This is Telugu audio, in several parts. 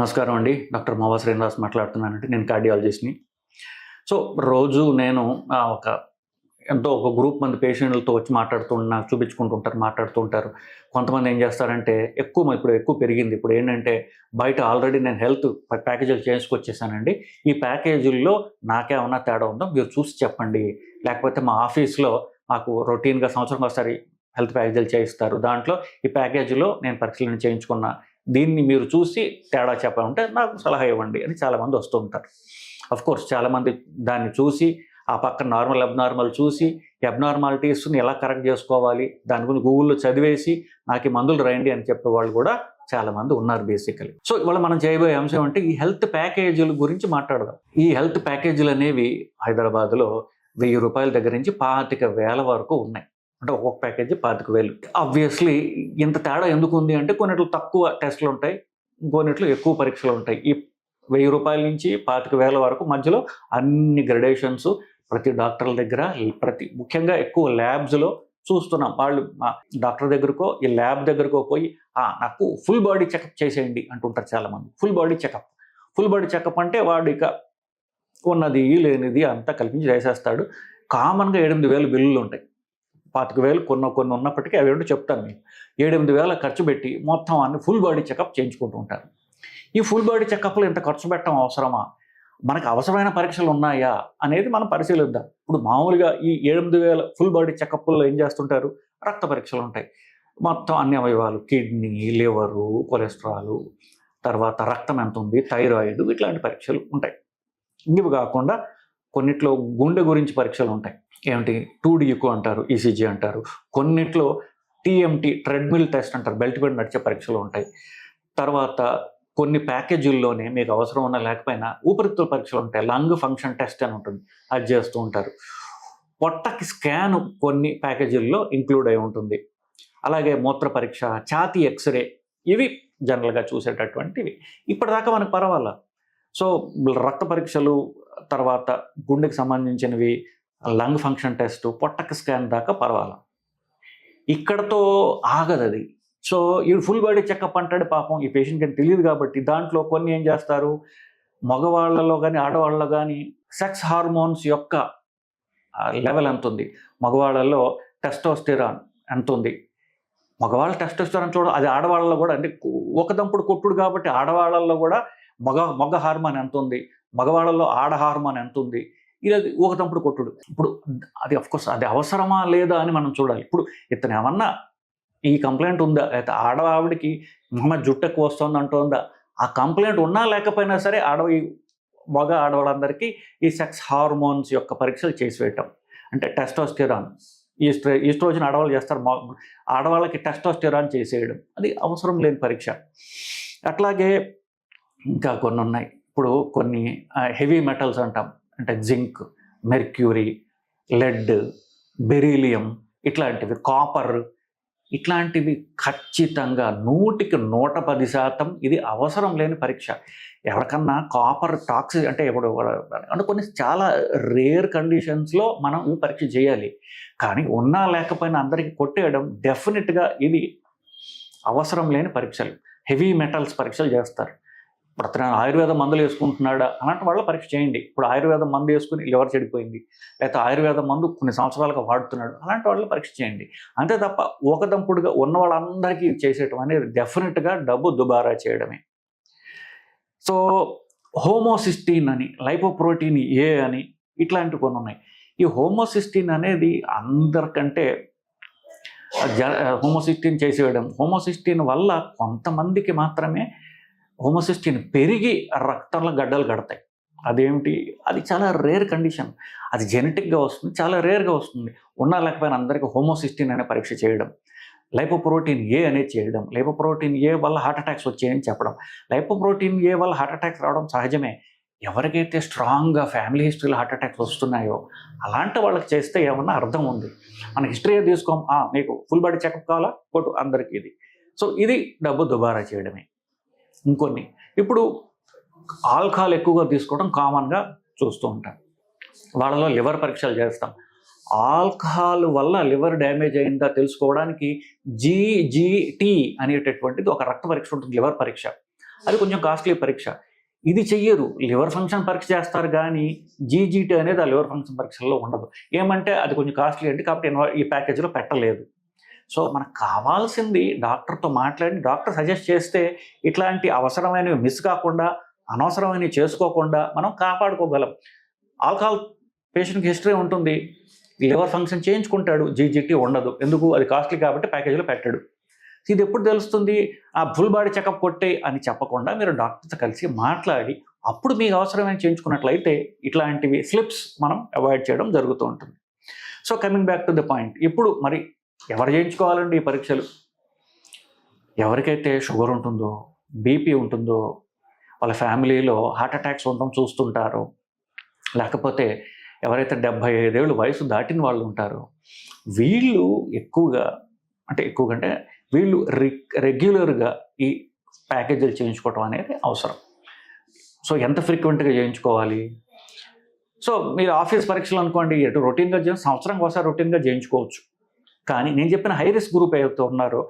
నమస్కారం అండి. డాక్టర్ మావా శ్రీనివాస్ మాట్లాడుతున్నానండి. నేను కార్డియాలజిస్ట్ని. సో రోజు నేను ఒక ఎంతో ఒక గ్రూప్ మంది పేషెంట్లతో వచ్చి మాట్లాడుతున్నా చూపించుకుంటుంటారు మాట్లాడుతుంటారు. కొంతమంది ఏం చేస్తారంటే ఎక్కువ ఇప్పుడు ఎక్కువ పెరిగింది. ఇప్పుడు ఏంటంటే బయట ఆల్రెడీ నేను హెల్త్ ప్యాకేజీలు చేసుకొచ్చేసానండి ఈ ప్యాకేజీల్లో నాకేమన్నా తేడా ఉందో మీరు చూసి చెప్పండి. లేకపోతే మా ఆఫీస్లో మాకు రొటీన్గా సంవత్సరం ఒకసారి హెల్త్ ప్యాకేజీలు చేయిస్తారు. దాంట్లో ఈ ప్యాకేజీలో నేను పరిశీలన చేయించుకున్న. దీన్ని మీరు చూసి తేడా చెప్పాలంటే నాకు సలహా ఇవ్వండి అని చాలామంది వస్తూ ఉంటారు. అఫ్ కోర్స్ చాలామంది దాన్ని చూసి ఆ పక్కన నార్మల్ అబ్నార్మల్ చూసి అబ్నార్మాలిటీస్ని ఎలా కరెక్ట్ చేసుకోవాలి దాని గురించి గూగుల్లో చదివేసి నాకు ఈ మందులు రాయండి అని చెప్పే వాళ్ళు కూడా చాలామంది ఉన్నారు బేసికలీ సో ఇవాళ మనం చేయబోయే అంశం అంటే ఈ హెల్త్ ప్యాకేజీల గురించి మాట్లాడదాం. ఈ హెల్త్ ప్యాకేజీలు అనేవి హైదరాబాద్లో వెయ్యి రూపాయల దగ్గర నుంచి పాతిక వేల వరకు ఉన్నాయి. అంటే ఒక్కొక్క ప్యాకేజీ పాతిక వేలు. ఆబ్వియస్లీ ఇంత తేడా ఎందుకు ఉంది అంటే కొన్నిట్లో తక్కువ టెస్టులు ఉంటాయి కొన్నిట్లు ఎక్కువ పరీక్షలు ఉంటాయి. ఈ వెయ్యి రూపాయల నుంచి పాతిక వేల వరకు మధ్యలో అన్ని గ్రడేషన్స్ ప్రతి డాక్టర్ల దగ్గర ప్రతి ముఖ్యంగా ఎక్కువ ల్యాబ్స్లో చూస్తున్నాం. వాళ్ళు డాక్టర్ దగ్గరకో ఈ ల్యాబ్ దగ్గరకో పోయి నాకు ఫుల్ బాడీ చెకప్ చేసేయండి అంటుంటారు చాలామంది. Full body checkup. Full body checkup అంటే వాడు ఇక ఉన్నది లేనిది అంతా కల్పించి చేసేస్తాడు. కామన్గా ఎనిమిది వేలు బిల్లులు ఉంటాయి. పాతిక వేలు కొన్ని కొన్ని ఉన్నప్పటికీ అవి ఏంటో చెప్తాను మీకు. ఏడెనిమిది వేల ఖర్చు పెట్టి మొత్తం అన్ని ఫుల్ బాడీ చెకప్ చేయించుకుంటూ ఉంటారు. ఈ ఫుల్ బాడీ చెకప్లో ఇంత ఖర్చు పెట్టడం అవసరమా? మనకు అవసరమైన పరీక్షలు ఉన్నాయా? అనేది మనం పరిశీలిద్దాం. ఇప్పుడు మామూలుగా ఈ ఎనిమిది వేల ఫుల్ బాడీ చెకప్లో ఏం చేస్తుంటారు? రక్త పరీక్షలు ఉంటాయి. మొత్తం అన్ని అవయవాలు కిడ్నీ లివరు కొలెస్ట్రాల్ తర్వాత రక్తం ఎంత ఉంది? థైరాయిడ్ ఇట్లాంటి పరీక్షలు ఉంటాయి. ఇవి కాకుండా కొన్నిట్లో గుండె గురించి పరీక్షలు ఉంటాయి. ఏమిటి? టూ డియుకు అంటారు ఈసీజీ అంటారు. కొన్నిట్లో టీఎంటీ ట్రెడ్మిల్ టెస్ట్ అంటారు బెల్ట్ మీద నడిచే పరీక్షలు ఉంటాయి. తర్వాత కొన్ని ప్యాకేజీల్లోనే మీకు అవసరం ఉన్నా లేకపోయినా ఊపిరితిత్తుల పరీక్షలు ఉంటాయి. లంగ్ ఫంక్షన్ టెస్ట్ అని ఉంటుంది. అది చేస్తూ ఉంటారు. పొట్టకి స్కాన్ కొన్ని ప్యాకేజీల్లో ఇంక్లూడ్ అయి ఉంటుంది. అలాగే మూత్ర పరీక్ష ఛాతీ ఎక్స్రే ఇవి జనరల్గా చూసేటటువంటివి. ఇప్పటిదాకా మనకు పర్వాలా? సో రక్త పరీక్షలు తర్వాత గుండెకి సంబంధించినవి లంగ్ ఫంక్షన్ టెస్ట్ పొట్టక స్కాన్ దాకా పర్వాలా. ఇక్కడతో ఆగదు అది. సో ఈ ఫుల్ బాడీ చెకప్ అంటాడు పాపం. ఈ పేషెంట్కి అని తెలియదు కాబట్టి దాంట్లో కొన్ని ఏం చేస్తారు? మగవాళ్ళలో కానీ ఆడవాళ్ళలో కానీ సెక్స్ హార్మోన్స్ యొక్క లెవెల్ ఎంత ఉంది మగవాళ్ళలో టెస్టోస్టిరాన్ ఎంత ఉంది మగవాళ్ళ టెస్టోస్టిరాన్ చూడ అది ఆడవాళ్ళలో కూడా అంటే ఒకదంపుడు కొట్టుడు కాబట్టి ఆడవాళ్ళల్లో కూడా మగ మగ హార్మోన్ ఎంత ఉంది మగవాళ్ళలో ఆడ హార్మోన్ ఎంత ఉంది ఇది అది కొట్టుడు. ఇప్పుడు అది అఫ్కోర్స్ అది అవసరమా లేదా అని మనం చూడాలి. ఇప్పుడు ఇతను ఏమన్నా ఈ కంప్లైంట్ ఉందా? లేకపోతే ఆడవావిడికి మొహమ్మ జుట్టు ఎక్కువ వస్తుంది అంటుందా? ఆ కంప్లైంట్ ఉన్నా లేకపోయినా సరే ఆడవి మగ ఆడవాళ్ళందరికీ ఈ సెక్స్ హార్మోన్స్ యొక్క పరీక్షలు చేసి వేయటం అంటే టెస్టోస్టిరాన్ ఈస్ట్రో ఈస్ట్రోజన్ ఆడవాళ్ళు చేస్తారు. ఆడవాళ్ళకి టెస్టోస్టిరాన్ చేసేయడం. అది అవసరం లేని పరీక్ష. అట్లాగే ఇంకా కొన్ని ఉన్నాయి. ఇప్పుడు కొన్ని హెవీ మెటల్స్ అంటాం. అంటే జింక్ మెర్క్యూరీ లెడ్ బెరీలియం ఇట్లాంటివి కాపర్ ఇట్లాంటివి ఖచ్చితంగా నూటికి నూట పది శాతం ఇది అవసరం లేని పరీక్ష. ఎవరికన్నా కాపర్ టాక్సిక్ అంటే ఎవడు అంటే కొన్ని చాలా రేర్ కండిషన్స్లో మనం ఈ పరీక్ష చేయాలి. కానీ ఉన్నా లేకపోయినా అందరికీ కొట్టేయడం డెఫినెట్గా ఇది అవసరం లేని పరీక్షలు. హెవీ మెటల్స్ పరీక్షలు చేస్తారు. అతను ఆయుర్వేద మందులు వేసుకుంటున్నాడా? అలాంటి వాళ్ళ పరీక్ష చేయండి. ఇప్పుడు ఆయుర్వేద మందు వేసుకుని లివర్ చెడిపోయింది. లేకపోతే ఆయుర్వేద మందు కొన్ని సంవత్సరాలుగా వాడుతున్నాడు. అలాంటి వాళ్ళ పరీక్ష చేయండి. అంతే తప్ప ఒకదంపుడుగా ఉన్న వాళ్ళందరికీ చేసేయటం అనేది డెఫినెట్గా డబ్బు దుబారా చేయడమే. సో హోమోసిస్టీన్ అని లైపోప్రోటీన్ ఏ అని ఇట్లాంటివి కొన్ని ఉన్నాయి. ఈ హోమోసిస్టీన్ అనేది అందరికంటే జ హోమోసిస్టీన్ చేసేయడం. హోమోసిస్టీన్ వల్ల కొంతమందికి మాత్రమే హోమోసిస్టిన్ పెరిగి రక్తంలో గడ్డలు కడతాయి. అదేమిటి? అది చాలా రేర్ కండిషన్. అది జెనెటిక్గా వస్తుంది చాలా రేర్గా వస్తుంది. ఉన్నా లేకపోయినా అందరికీ హోమోసిస్టిన్ అనే పరీక్ష చేయడం లైపోప్రోటీన్ ఏ అనేది చేయడం లైపోప్రోటీన్ ఏ వల్ల హార్ట్ అటాక్స్ వచ్చాయని చెప్పడం లైపోప్రోటీన్ ఏ వల్ల హార్ట్ అటాక్స్ రావడం సహజమే. ఎవరికైతే స్ట్రాంగ్గా ఫ్యామిలీ హిస్టరీలో హార్ట్ అటాక్స్ వస్తున్నాయో అలాంటి వాళ్ళకి చేస్తే ఏమన్నా అర్థం ఉంది. మన హిస్టరీ తీసుకోం? మీకు ఫుల్ బాడీ చెకప్ కావాలా? కొట్టు అందరికీ ఇది. సో ఇది డబ్బు దుబారా చేయడమే. ఇంకొన్ని. ఇప్పుడు ఆల్కహాల్ ఎక్కువగా తీసుకోవడం కామన్గా చూస్తూ ఉంటాం. వాళ్ళలో లివర్ పరీక్షలు చేస్తాం. ఆల్కహాల్ వల్ల లివర్ డ్యామేజ్ అయిందా తెలుసుకోవడానికి జీజీటీ అనేటటువంటిది ఒక రక్త పరీక్ష ఉంటుంది లివర్ పరీక్ష. అది కొంచెం కాస్ట్లీ పరీక్ష. ఇది చెయ్యరు. లివర్ ఫంక్షన్ పరీక్ష చేస్తారు కానీ జీజీటీ అనేది ఆ లివర్ ఫంక్షన్ పరీక్షల్లో ఉండదు. ఏమంటే అది కొంచెం కాస్ట్లీ అంటే కాబట్టి ఈ ప్యాకేజీలో పెట్టలేదు. సో మనకు కావాల్సింది డాక్టర్తో మాట్లాడి డాక్టర్ సజెస్ట్ చేస్తే ఇట్లాంటి అవసరమైనవి మిస్ కాకుండా అనవసరమైనవి చేసుకోకుండా మనం కాపాడుకోగలం. ఆల్కహాల్ పేషెంట్కి హిస్టరీ ఉంటుంది. లివర్ ఫంక్షన్ చేయించుకుంటాడు. జీజీటీ ఉండదు. ఎందుకు? అది కాస్ట్లీ కాబట్టి ప్యాకేజీలో పెట్టాడు. ఇది ఎప్పుడు తెలుస్తుంది? ఆ ఫుల్ బాడీ చెకప్ కొట్టే అని చెప్పకుండా మీరు డాక్టర్తో కలిసి మాట్లాడి అప్పుడు మీకు అవసరమైన చేయించుకున్నట్లయితే ఇట్లాంటివి స్లిప్స్ మనం అవాయిడ్ చేయడం జరుగుతూ ఉంటుంది. So coming back to the point. ఇప్పుడు మరి ఎవరు చేయించుకోవాలండి ఈ పరీక్షలు? ఎవరికైతే షుగర్ ఉంటుందో బీపీ ఉంటుందో వాళ్ళ ఫ్యామిలీలో హార్ట్ అటాక్స్ ఉండడం చూస్తుంటారో. లేకపోతే ఎవరైతే డెబ్భై ఐదేళ్ళు వయసు దాటిన వాళ్ళు ఉంటారో వీళ్ళు ఎక్కువగా అంటే ఎక్కువగా అంటే వీళ్ళు రెగ్యులర్గా ఈ ప్యాకేజీలు చేయించుకోవటం అనేది అవసరం. సో ఎంత ఫ్రీక్వెంట్గా చేయించుకోవాలి? సో మీరు ఆఫీస్ పరీక్షలు అనుకోండి ఎటు రొటీన్గా సంవత్సరం ఒకసారి రొటీన్గా చేయించుకోవచ్చు. కానీ నేను చెప్పిన హై రిస్క్ గ్రూప్ ఏవైతే ఉన్నారో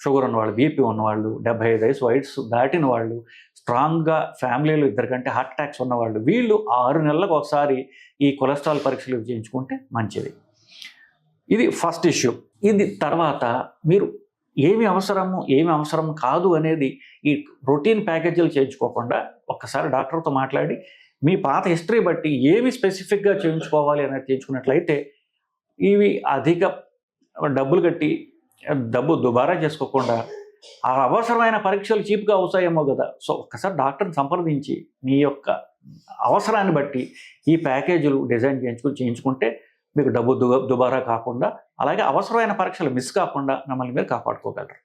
షుగర్ ఉన్నవాళ్ళు బీపీ ఉన్నవాళ్ళు డెబ్బై ఐదు వయసు వయసు దాటిన వాళ్ళు స్ట్రాంగ్గా ఫ్యామిలీలో ఇద్దరికంటే హార్ట్ అటాక్స్ ఉన్నవాళ్ళు వీళ్ళు ఆరు నెలలకు ఒకసారి ఈ కొలెస్ట్రాల్ పరీక్షలు చేయించుకుంటే మంచిది. ఇది ఫస్ట్ ఇష్యూ ఇది తర్వాత మీరు ఏమి అవసరము ఏమి అవసరం కాదు అనేది ఈ రొటీన్ ప్యాకేజీలు చేయించుకోకుండా ఒక్కసారి డాక్టర్తో మాట్లాడి మీ పాత హిస్టరీ బట్టి ఏమి స్పెసిఫిక్గా చేయించుకోవాలి అనేది చేయించుకున్నట్లయితే ఇవి అధిక డబ్బులు కట్టి డబ్బు దుబారా చేసుకోకుండా ఆ అవసరమైన పరీక్షలు చీప్గా అవుతాయేమో కదా. సో ఒక్కసారి డాక్టర్ని సంప్రదించి మీ యొక్క అవసరాన్ని బట్టి ఈ ప్యాకేజీలు డిజైన్ చేయించుకుని చేయించుకుంటే మీకు డబ్బు దు దుబారా కాకుండా అలాగే అవసరమైన పరీక్షలు మిస్ కాకుండా మిమ్మల్ని మీరు కాపాడుకోగలరు.